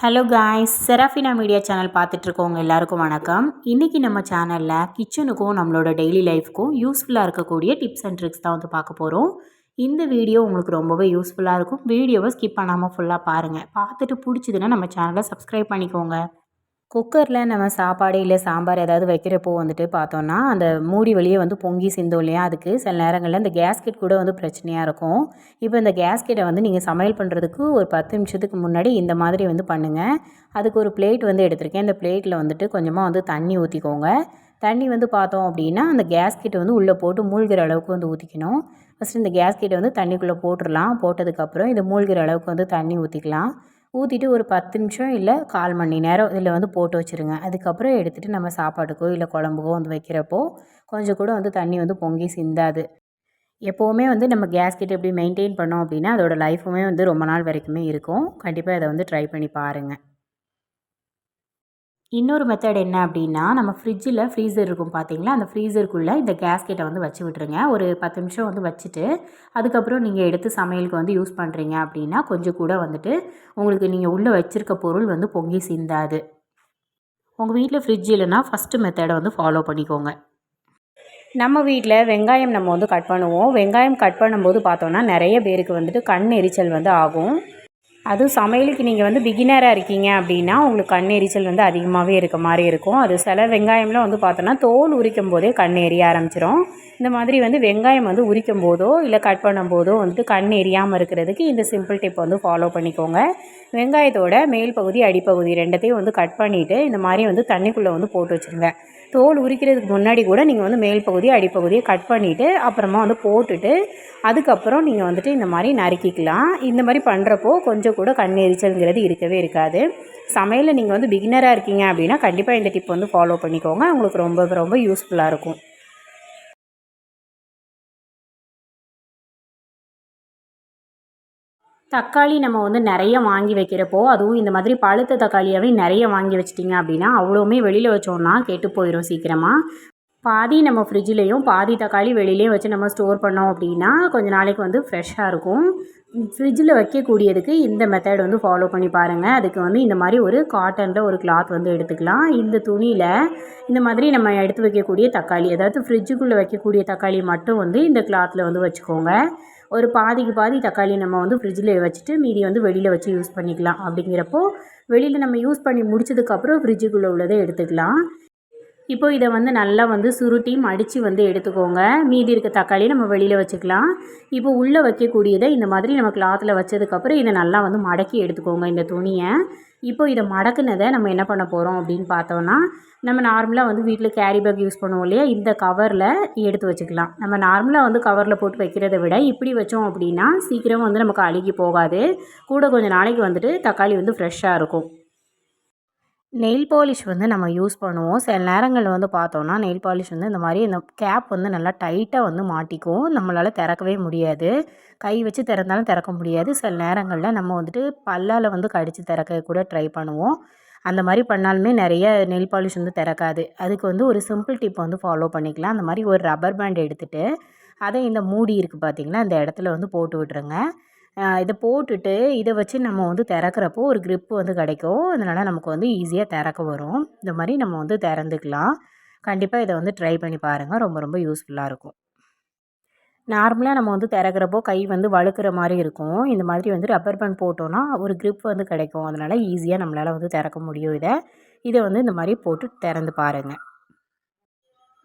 Hello guys Serafina media channel பார்த்துட்ருக்கவங்க எல்லாருக்கும் வணக்கம். இன்றைக்கி நம்ம சேனலில் கிச்சனுக்கும் நம்மளோட டெய்லி லைஃப்க்கும் யூஸ்ஃபுல்லாக இருக்கக்கூடிய டிப்ஸ் அண்ட் ட்ரிக்ஸ் தான் வந்து பார்க்க போகிறோம் இந்த வீடியோ உங்களுக்கு ரொம்பவே யூஸ்ஃபுல்லாக இருக்கும். வீடியோவை ஸ்கிப் பண்ணாமல் ஃபுல்லாக பாருங்கள் பார்த்துட்டு பிடிச்சதுன்னா நம்ம சேனலை சப்ஸ்கிரைப் பண்ணிக்கோங்க. குக்கரில் நம்ம சாப்பாடு இல்லை சாம்பார் ஏதாவது வைக்கிறப்போ வந்துட்டு பார்த்தோன்னா அந்த மூடி வழியே வந்து பொங்கி சிந்தும் இல்லையா? அதுக்கு சில நேரங்களில் இந்த கேஸ்கெட் கூட வந்து பிரச்சனையாக இருக்கும். இப்போ இந்த கேஸ்கெட்டை வந்து நீங்கள் சமையல் பண்ணுறதுக்கு ஒரு பத்து நிமிஷத்துக்கு முன்னாடி இந்த மாதிரி வந்து பண்ணுங்கள் அதுக்கு ஒரு பிளேட் வந்து எடுத்திருக்கேன். இந்த பிளேட்டில் வந்துட்டு கொஞ்சமாக வந்து தண்ணி ஊற்றிக்கோங்க தண்ணி வந்து பார்த்தோம் அப்படின்னா அந்த கேஸ்கெட்டை வந்து உள்ளே போட்டு மூழ்கிற அளவுக்கு வந்து ஊற்றிக்கணும் ஃபஸ்ட்டு இந்த கேஸ்கெட்டை வந்து தண்ணிக்குள்ளே போட்டுடலாம் போட்டதுக்கப்புறம் இது மூழ்கிற அளவுக்கு வந்து தண்ணி ஊற்றிக்கலாம் ஊற்றிட்டு ஒரு பத்து நிமிஷம் இல்லை கால் மணி நேரம் இதில் வந்து போட்டு வச்சுருங்க. அதுக்கப்புறம் எடுத்துகிட்டு நம்ம சாப்பாட்டுக்கோ இல்லை குழம்புக்கோ வந்து வைக்கிறப்போ கொஞ்சம் கூட வந்து தண்ணி வந்து பொங்கி சிந்தாது. எப்போவுமே வந்து நம்ம கேஸ் கிட்ட எப்படி மெயின்டைன் பண்ணோம் அப்படின்னா அதோடய லைஃபுமே வந்து ரொம்ப நாள் வரைக்குமே இருக்கும். கண்டிப்பாக இதை வந்து ட்ரை பண்ணி பாருங்கள் இன்னொரு மெத்தட் என்ன அப்படின்னா நம்ம ஃப்ரிட்ஜில் ஃப்ரீசர் இருக்கும் பார்த்தீங்களா அந்த ஃப்ரீசருக்குள்ளே இந்த கேஸ்கெட்டை வந்து வச்சு விட்ருங்க ஒரு பத்து நிமிஷம் வந்து வச்சுட்டு அதுக்கப்புறம் நீங்கள் எடுத்து சமையலுக்கு வந்து யூஸ் பண்ணுறீங்க அப்படின்னா கொஞ்சம் கூட வந்துட்டு உங்களுக்கு நீங்கள் உள்ளே வச்சுருக்க பொருள் வந்து பொங்கி சிந்தாது. உங்கள் வீட்டில் ஃப்ரிட்ஜ் இல்லைன்னா ஃபஸ்ட்டு மெத்தடை வந்து ஃபாலோ பண்ணிக்கோங்க. நம்ம வீட்டில் வெங்காயம் நம்ம வந்து கட் பண்ணுவோம். வெங்காயம் கட் பண்ணும்போது பார்த்தோன்னா நிறைய பேருக்கு வந்துட்டு கண் எரிச்சல் வந்து ஆகும். அதுவும் சமையலுக்கு நீங்கள் வந்து பிகினராக இருக்கீங்க அப்படின்னா உங்களுக்கு கண் எரிச்சல் வந்து அதிகமாகவே இருக்க மாதிரி இருக்கும். அது சில வெங்காயம்லாம் வந்து பார்த்தோன்னா தோல் உரிக்கும் போதே கண் எரிய ஆரம்பிச்சிடும் இந்த மாதிரி வந்து வெங்காயம் வந்து உரிக்கும் போதோ இல்லை கட் பண்ணும் போதோ வந்துட்டு கண் எரியாமல் இருக்கிறதுக்கு இந்த சிம்பிள் டிப் வந்து ஃபாலோ பண்ணிக்கோங்க. வெங்காயத்தோட மேல் பகுதி அடிப்பகுதி ரெண்டத்தையும் வந்து கட் பண்ணிவிட்டு இந்த மாதிரி வந்து தண்ணிக்குள்ளே வந்து போட்டு வச்சுருங்க. தோல் உரிக்கிறதுக்கு முன்னாடி கூட நீங்கள் வந்து மேல் பகுதி அடிப்பகுதியை கட் பண்ணிவிட்டு அப்புறமா வந்து போட்டுட்டு அதுக்கப்புறம் நீங்கள் வந்துட்டு இந்த மாதிரி நறுக்கிக்கலாம். இந்த மாதிரி பண்ணுறப்போ கொஞ்சம் கூட கண் எரிச்சல்ங்கிறது இருக்கவே இருக்காது. சமையலில் நீங்கள் வந்து பிகினராக இருக்கீங்க அப்படின்னா கண்டிப்பாக இந்த டிப் வந்து ஃபாலோ பண்ணிக்கோங்க. உங்களுக்கு ரொம்ப ரொம்ப யூஸ்ஃபுல்லாக இருக்கும். தக்காளி நம்ம வந்து நிறைய வாங்கி வைக்கிறப்போ அதுவும் இந்த மாதிரி பழுத்த தக்காளியாகவே நிறைய வாங்கி வச்சிட்டிங்க அப்படின்னா அவ்வளோவுமே வெளியில் வச்சோன்னா கெட்டு போயிடும் சீக்கிரமாக பாதி நம்ம ஃப்ரிட்ஜ்லேயும் பாதி தக்காளி வெளியிலையும் வச்சு நம்ம ஸ்டோர் பண்ணோம் அப்படின்னா கொஞ்சம் நாளைக்கு வந்து ஃப்ரெஷ்ஷாக இருக்கும். ஃப்ரிட்ஜில் வைக்கக்கூடியதுக்கு இந்த மெத்தட் வந்து ஃபாலோ பண்ணி பாருங்கள் அதுக்கு வந்து இந்த மாதிரி ஒரு காட்டனில் ஒரு கிளாத் வந்து எடுத்துக்கலாம். இந்த துணியில் இந்த மாதிரி நம்ம எடுத்து வைக்கக்கூடிய தக்காளி அதாவது ஃப்ரிட்ஜுக்குள்ளே வைக்கக்கூடிய தக்காளி மட்டும் வந்து இந்த கிளாத்தில் வந்து வச்சுக்கோங்க. ஒரு பாதிக்கு பாதி தக்காளி நம்ம வந்து ஃப்ரிட்ஜில் வச்சுட்டு மீதி வந்து வெளியில் வச்சு யூஸ் பண்ணிக்கலாம். அப்படிங்கிறப்போ வெளியில் நம்ம யூஸ் பண்ணி முடிச்சதுக்கப்புறம் ஃப்ரிட்ஜுக்குள்ளே உள்ளதை எடுத்துக்கலாம். இப்போ இதை வந்து நல்லா வந்து சுருட்டி மடித்து வந்து எடுத்துக்கோங்க. மீதி இருக்க தக்காளி நம்ம வெளியில் வச்சுக்கலாம். இப்போ உள்ளே வைக்கக்கூடியதை இந்த மாதிரி நம்ம கிளாத்தில் வச்சதுக்கப்புறம் இதை நல்லா வந்து மடக்கி எடுத்துக்கோங்க இந்த துணியை. இப்போ இதை மடக்குனதை நம்ம என்ன பண்ண போகிறோம் அப்படின்னு பார்த்தோன்னா நம்ம நார்மலாக வந்து வீட்டில் கேரி பேக் யூஸ் பண்ணுவோம் இல்லையா? இந்த கவரில் எடுத்து வச்சுக்கலாம். நம்ம நார்மலாக வந்து கவரில் போட்டு வைக்கிறத விட இப்படி வச்சோம் அப்படின்னா சீக்கிரம் வந்து நமக்கு அழுகி போகாது. கூட கொஞ்சம் நாளைக்கு வந்துட்டு தக்காளி வந்து ஃப்ரெஷ்ஷாக இருக்கும். நெயில் பாலிஷ் வந்து நம்ம யூஸ் பண்ணுவோம். சில நேரங்களில் வந்து பார்த்தோன்னா நெயில் பாலிஷ் வந்து இந்த மாதிரி இந்த கேப் வந்து நல்லா டைட்டாக வந்து மாட்டிக்கும். நம்மளால் திறக்கவே முடியாது. கை வச்சு திறந்தாலும் திறக்க முடியாது. சில நேரங்களில் நம்ம வந்துட்டு பல்லால் வந்து கடித்து திறக்க கூட ட்ரை பண்ணுவோம். அந்த மாதிரி பண்ணாலுமே நிறைய நெயில் பாலிஷ் வந்து திறக்காது. அதுக்கு வந்து ஒரு சிம்பிள் டிப் வந்து ஃபாலோ பண்ணிக்கலாம். அந்த மாதிரி ஒரு ரப்பர் பேண்ட் எடுத்துகிட்டு அதை இந்த மூடி இருக்குது பார்த்திங்கன்னா அந்த இடத்துல வந்து போட்டு விட்டுருங்க. இதை போட்டுட்டு இதை வச்சு நம்ம வந்து திறக்கிறப்போ ஒரு க்ரிப்பு வந்து கிடைக்கும். அதனால் நமக்கு வந்து ஈஸியாக திறக்க வரும். இந்த மாதிரி நம்ம வந்து திறந்துக்கலாம். கண்டிப்பாக இதை வந்து ட்ரை பண்ணி பாருங்கள் ரொம்ப ரொம்ப யூஸ்ஃபுல்லாக இருக்கும். நார்மலாக நம்ம வந்து திறக்கிறப்போ கை வந்து வழுக்கிற மாதிரி இருக்கும். இந்த மாதிரி வந்து ரப்பர் பேண்ட் போட்டோன்னா ஒரு க்ரிப் வந்து கிடைக்கும். அதனால் ஈஸியாக நம்மளால் வந்து திறக்க முடியும் இதை. இதை வந்து இந்த மாதிரி போட்டு திறந்து பாருங்கள்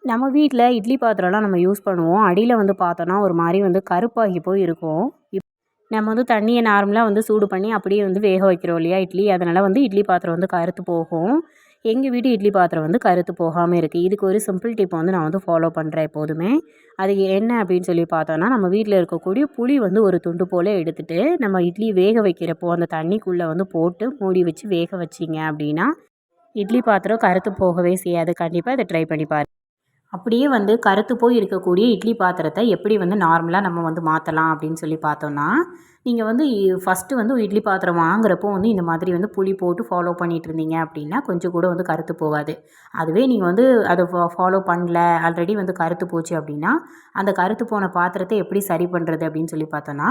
நம்ம வீட்டில் இட்லி பாத்திரம்லாம் நம்ம யூஸ் பண்ணுவோம். அடியில் வந்து பார்த்தோன்னா ஒரு மாதிரி வந்து கருப்பாகி போய் இருக்கும். நம்ம வந்து தண்ணியை நார்மலாக வந்து சூடு பண்ணி அப்படியே வந்து வேக வைக்கிறோம் இல்லையா? இட்லி. அதனால் வந்து இட்லி பாத்திரம் வந்து கருத்து போகும். எங்கள் வீட்டு இட்லி பாத்திரம் வந்து கருத்து போகாமல் இருக்குது இதுக்கு ஒரு சிம்பிள் டிப் வந்து நான் வந்து ஃபாலோ பண்ணுறேன் எப்போதுமே. அது என்ன அப்படின்னு சொல்லி பார்த்தோன்னா நம்ம வீட்டில் இருக்கக்கூடிய புளி வந்து ஒரு துண்டு போல் எடுத்துகிட்டு நம்ம இட்லி வேக வைக்கிறப்போ அந்த தண்ணிக்குள்ளே வந்து போட்டு மூடி வச்சு வேக வச்சிங்க அப்படின்னா இட்லி பாத்திரம் கருத்து போகவே செய்யாது. கண்டிப்பாக இதை ட்ரை பண்ணி பாரு அப்படியே வந்து கருத்து போய் இருக்கக்கூடிய இட்லி பாத்திரத்தை எப்படி வந்து நார்மலாக நம்ம வந்து மாற்றலாம் அப்படின்னு சொல்லி பார்த்தோன்னா நீங்கள் வந்து ஃபஸ்ட்டு வந்து இட்லி பாத்திரம் வாங்குறப்போ வந்து இந்த மாதிரி வந்து புளி போட்டு ஃபாலோ பண்ணிகிட்டு இருந்தீங்க அப்படின்னா கொஞ்சம் கூட வந்து கருத்து போகாது. அதுவே நீங்கள் வந்து அதை ஃபாலோ பண்ணல ஆல்ரெடி வந்து கருத்து போச்சு அப்படின்னா அந்த கருத்து போன பாத்திரத்தை எப்படி சரி பண்ணுறது அப்படின்னு சொல்லி பார்த்தோன்னா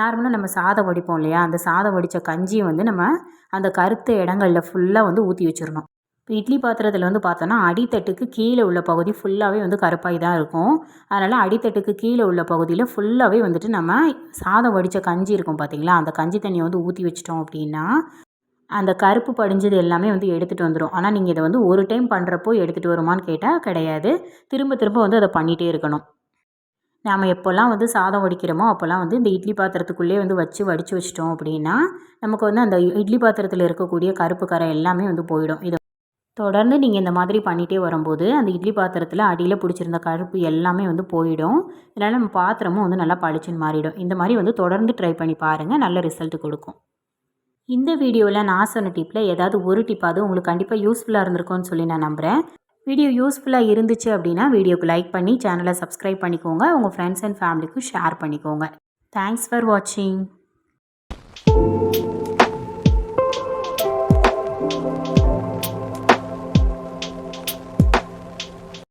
நார்மலாக நம்ம சாதம் வடிப்போம் இல்லையா அந்த சாதம் வடித்த கஞ்சியை வந்து நம்ம அந்த கருத்த இடங்களில் ஃபுல்லாக வந்து ஊற்றி வச்சிடணும். இப்போ இட்லி பாத்திரத்தில் வந்து பார்த்தோன்னா அடித்தட்டுக்கு கீழே உள்ள பகுதி ஃபுல்லாகவே வந்து கருப்பாகி தான் இருக்கும். அதனால் அடித்தட்டுக்கு கீழே உள்ள பகுதியில் ஃபுல்லாகவே வந்துட்டு நம்ம சாதம் வடித்த கஞ்சி இருக்கும் பார்த்தீங்களா அந்த கஞ்சி தண்ணியை வந்து ஊற்றி வச்சிட்டோம் அப்படின்னா அந்த கருப்பு படிஞ்சது எல்லாமே வந்து எடுத்துகிட்டு வந்துடும் ஆனால் நீங்கள் இதை வந்து ஒரு டைம் பண்ணுறப்போ எடுத்துகிட்டு வருமான்னு கேட்டால் கிடையாது. திரும்ப திரும்ப வந்து அதை பண்ணிகிட்டே இருக்கணும். நாம் எப்போல்லாம் வந்து சாதம் வடிக்கிறோமோ அப்போல்லாம் வந்து இந்த இட்லி பாத்திரத்துக்குள்ளே வந்து வச்சு வடித்து வச்சிட்டோம் அப்படின்னா நமக்கு வந்து அந்த இட்லி பாத்திரத்தில் இருக்கக்கூடிய கருப்பு கரை எல்லாமே வந்து போயிடும். இதை தொடர்ந்து நீங்கள் இந்த மாதிரி பண்ணிகிட்டே வரும்போது அந்த இட்லி பாத்திரத்தில் அடியில் பிடிச்சிருந்த கருப்பு எல்லாமே வந்து போயிடும். இதனால் நம்ம பாத்திரமும் வந்து நல்லா பளிச்சுன்னு மாறிடும். இந்த மாதிரி வந்து தொடர்ந்து ட்ரை பண்ணி பாருங்கள் நல்ல ரிசல்ட் கொடுக்கும். இந்த வீடியோவில் நான் சொன்ன டிப்பில் ஏதாவது ஒரு டிப்பாவது உங்களுக்கு கண்டிப்பாக யூஸ்ஃபுல்லாக இருந்திருக்கும்னு சொல்லி நான் நம்புகிறேன் வீடியோ யூஸ்ஃபுல்லாக இருந்துச்சு அப்படின்னா வீடியோக்கு லைக் பண்ணி சேனலை சப்ஸ்கிரைப் பண்ணிக்கோங்க. உங்கள் ஃப்ரெண்ட்ஸ் அண்ட் ஃபேமிலிக்கும் ஷேர் பண்ணிக்கோங்க. தேங்க்ஸ் ஃபார் வாட்சிங்